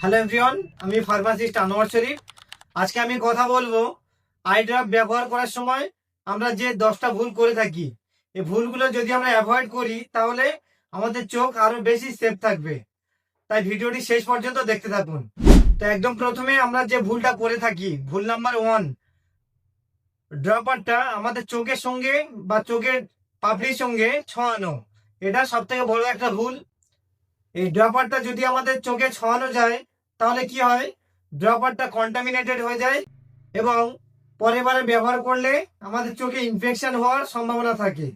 Hello everyone আমি pharmacist Anwar Sharif. আজকে আমি কথা বলব আই ড্রপ ব্যবহার করার সময় আমরা যে দশটা ভুল করে থাকি, এই ভুলগুলো যদি আমরা অ্যাভয়েড করি, তাহলে আমাদের চোখ আরও বেশি সেফ থাকবে। তাই ভিডিওটি শেষ পর্যন্ত দেখতে থাকুন। তো একদম প্রথমে আমরা যে ভুলটা করে থাকি, ভুল নাম্বার ওয়ান ড্রপারটা আমাদের চোখের সঙ্গে বা চোখের পাপড়ির সঙ্গে ছোঁয়ানো। এটা সব থেকে বড় একটা ভুল। এই ড্রপারটা যদি আমাদের চোখে ছোঁয়ানো যায়, তাহলে কি হয়? ড্রপারটা কন্টামিনেটেড হয়ে যায় এবং পরের বারে ব্যবহার করলে আমাদের চোখে ইনফেকশন হওয়ার সম্ভাবনা থাকে।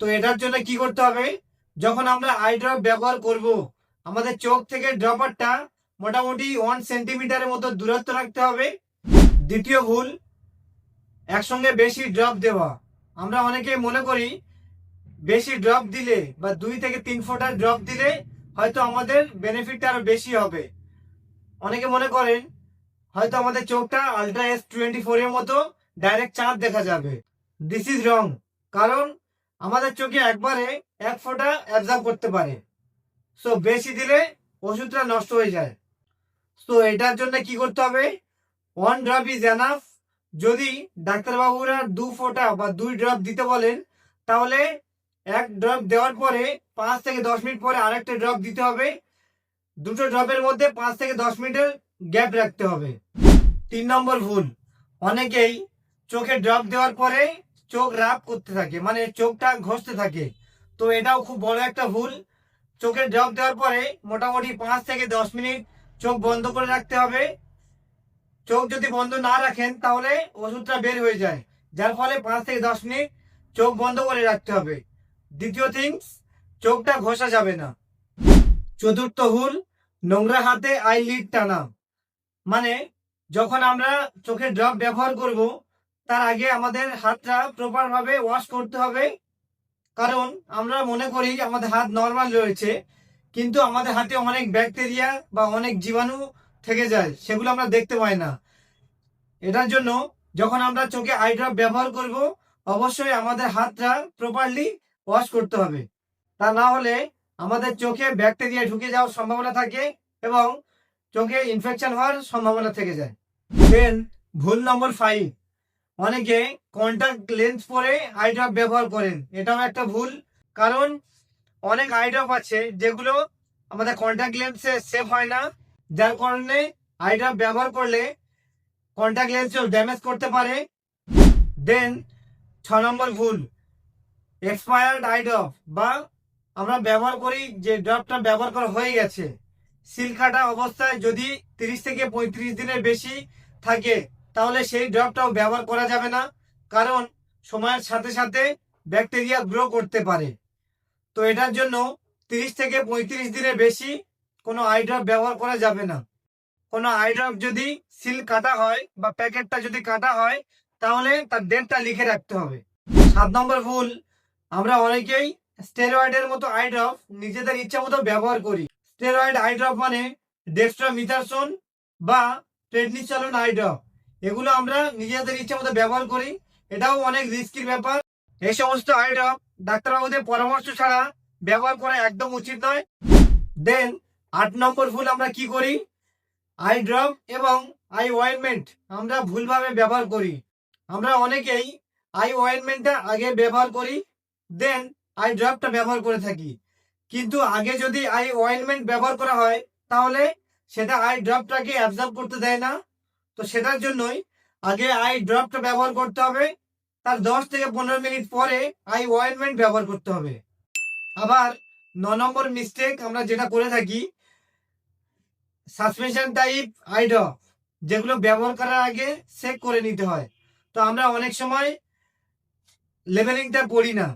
তো এটার জন্য কি করতে হবে? যখন আমরা আই ড্রপ ব্যবহার করব, আমাদের চোখ থেকে ড্রপারটা মোটামুটি ওয়ান সেন্টিমিটারের মতো দূরত্ব রাখতে হবে। দ্বিতীয় ভুল, একসঙ্গে বেশি ড্রপ দেওয়া। আমরা অনেকে মনে করি, বেশি ড্রপ দিলে বা দুই থেকে তিন ফোঁটা ড্রপ দিলে হয়তো আমাদের বেনিফিটটা আরও বেশি হবে। অনেকে মনে করেন, হয়তো আমাদের চোখটা আলট্রা এস টোয়েন্টি ফোর এর মতো ডাইরেক্ট চাঁদ দেখা যাবে। দিস ইজ রং কারণ আমাদের চোখে একবারে এক ফোঁটা অ্যাবজার্ভ করতে পারে। সো বেশি দিলে ওষুধটা নষ্ট হয়ে যায়। তো এটার জন্য কি করতে হবে? ওয়ান ড্রপ ইজ এনাফ যদি ডাক্তারবাবুরা দু ফোঁটা বা দুই ড্রপ দিতে বলেন, তাহলে এক ড্রপ দেওয়ার পরে পাঁচ থেকে দশ মিনিট পরে আরেকটা ড্রপ দিতে হবে। দুটো ড্রপের মধ্যে পাঁচ থেকে দশ মিনিটের গ্যাপ রাখতে হবে। তিন নম্বর ভুল। অনেকেই চোখে ড্রপ দেওয়ার পরে চোখ রাব করতে থাকে মানে চোখটা ঘষতে থাকে। তো এটাও খুব বড় একটা ভুল। চোখে ড্রপ দেওয়ার পরে মোটামুটি পাঁচ থেকে দশ মিনিট চোখ বন্ধ করে রাখতে হবে। চোখ যদি বন্ধ না রাখেন, তাহলে ওষুধটা বের হয়ে যায়। যার ফলে পাঁচ থেকে দশ মিনিট চোখ বন্ধ করে রাখতে হবে। দ্বিতীয় থিংস চোখটা ঘষা যাবে না। চতুর্থ ভুল নোংরা হাতে আই লিড টানা। মানে যখন আমরা চোখে ড্রপ ব্যবহার করব, তার আগে আমাদের হাতটা প্রপার ভাবে ওয়াশ করতে হবে। কারণ, আমরা মনে করি আমাদের হাত নর্মাল রয়েছে, কিন্তু আমাদের হাতে অনেক ব্যাকটেরিয়া বা অনেক জীবাণু থেকে যায়, সেগুলো আমরা দেখতে পাই না। এটার জন্য, যখন আমরা চোখে আই ড্রপ ব্যবহার করব, অবশ্যই আমাদের হাতটা প্রপারলি ওয়াশ করতে হবে। তা না হলে আমাদের চোখে ব্যাকটেরিয়া ঢুকে যাওয়ার সম্ভাবনা থাকে এবং চোখে ইনফেকশন হওয়ার সম্ভাবনা থেকে যায়। দেন ভুল নম্বর ফাইভ অনেকে কন্টাক্ট লেন্স পরে আই ড্রপ ব্যবহার করেন। এটাও একটা ভুল, কারণ অনেক আই ড্রপ আছে যেগুলো আমাদের কন্টাক্ট লেন্সে সেফ হয় না, যার কারণে আই ড্রপ ব্যবহার করলে কন্টাক্ট লেন্সও ড্যামেজ করতে পারে। দেন ছ নম্বর ভুল। এক্সপায়ার্ড আই ড্রপ বা আমরা ব্যবহার করি যে ড্রপটা ব্যবহার করা হয়ে গেছে। সিল কাটা অবস্থায় যদি তিরিশ থেকে পঁয়ত্রিশ দিনের বেশি থাকে, তাহলে সেই ড্রপটাও ব্যবহার করা যাবে না, কারণ সময়ের সাথে সাথে ব্যাকটেরিয়া গ্রো করতে পারে। তো এটার জন্য তিরিশ থেকে পঁয়ত্রিশ দিনের বেশি কোনো আই ড্রপ ব্যবহার করা যাবে না। কোনো আই ড্রপ যদি সিল কাটা হয় বা প্যাকেটটা যদি কাটা হয়, তাহলে তার ডেটটা লিখে রাখতে হবে। সাত নম্বর ভুল, আমরা অনেকেই স্টেরয়েডের মতো আই ড্রপ নিজেদের ইচ্ছা মতো ব্যবহার করি। স্টেরয়েড আই ড্রপ মানে ডেক্সট্রামিথাসোন বা ট্রেডনিসলন আই ড্রপ এগুলো আমরা নিজেদের ইচ্ছা মতো ব্যবহার করি। এটাও অনেক রিস্কির ব্যাপার। এই সমস্ত আই ড্রপ ডাক্তারবাবুদের পরামর্শ ছাড়া ব্যবহার করা একদম উচিত নয়। দেন আট নম্বর ভুল আমরা কি করি? আই ড্রপ এবং আই অয়েনমেন্ট আমরা ভুলভাবে ব্যবহার করি। আমরা অনেকেই আই অয়েনমেন্টটা আগে ব্যবহার করি। দেন আই ড্রপটা ব্যবহার করে থাকি। কিন্তু আগে যদি আই অয়েনমেন্ট ব্যবহার করা হয়, তাহলে সেটা আই ড্রপটাকে অ্যাবজর্ব করতে দেয় না। তো সেটার জন্যই আগে আই ড্রপটা ব্যবহার করতে হবে। তার দশ থেকে পনেরো মিনিট পরে আই অয়েনমেন্ট ব্যবহার করতে হবে। আবার ন নম্বর মিস্টেক আমরা যেটা করে থাকি সাসপেনশন টাইপ আই ড্রপ যেগুলো ব্যবহার করার আগে চেক করে নিতে হয়। তো আমরা অনেক সময় লেভেলিংটা পড়ি না।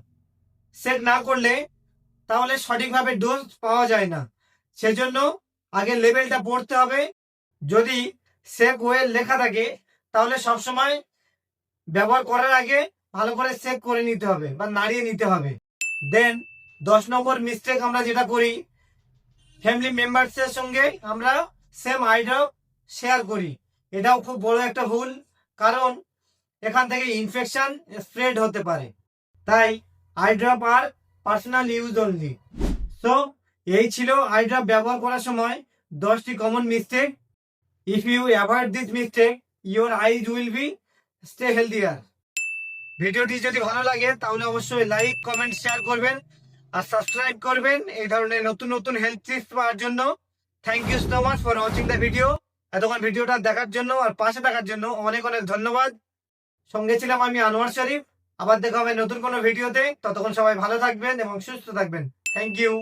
সেট না করলে তাহলে সঠিকভাবে ডোজ পাওয়া যায় না। সেজন্য আগে লেভেলটা পড়তে হবে। যদি সেক ওয়েল লেখা থাকে, তাহলে সবসময় ব্যবহার করার আগে ভালো করে চেক করে নিতে হবে বা নাড়িয়ে নিতে হবে। দেন দশ নম্বর মিস্টেক আমরা যেটা করি ফ্যামিলি মেম্বার্সের সঙ্গে আমরা সেম আইড্রপ শেয়ার করি। এটাও খুব বড় একটা ভুল, কারণ এখান থেকে ইনফেকশন স্প্রেড হতে পারে। তাই আইড্রপ আর পার্সোনাল ইউজ অনলি সো এই ছিল আইড্রপ ব্যবহার করার সময় দশটি common mistake if you avoid this mistake your eyes will be stay healthier ভিডিওটি যদি ভালো লাগে, তাহলে অবশ্যই লাইক কমেন্ট শেয়ার করবেন আর সাবস্ক্রাইব করবেন। এই ধরনের নতুন নতুন হেলথ টিপস পাওয়ার জন্য। Thank you so much for watching the video এতক্ষণ ভিডিওটা দেখার জন্য আর পাশে থাকার জন্য অনেক অনেক ধন্যবাদ। সঙ্গে ছিলাম আমি আনোয়ার শরীফ। আবার দেখা হবে নতুন কোনো ভিডিওতে। ততক্ষণ সবাই ভালো থাকবেন এবং সুস্থ থাকবেন। Thank you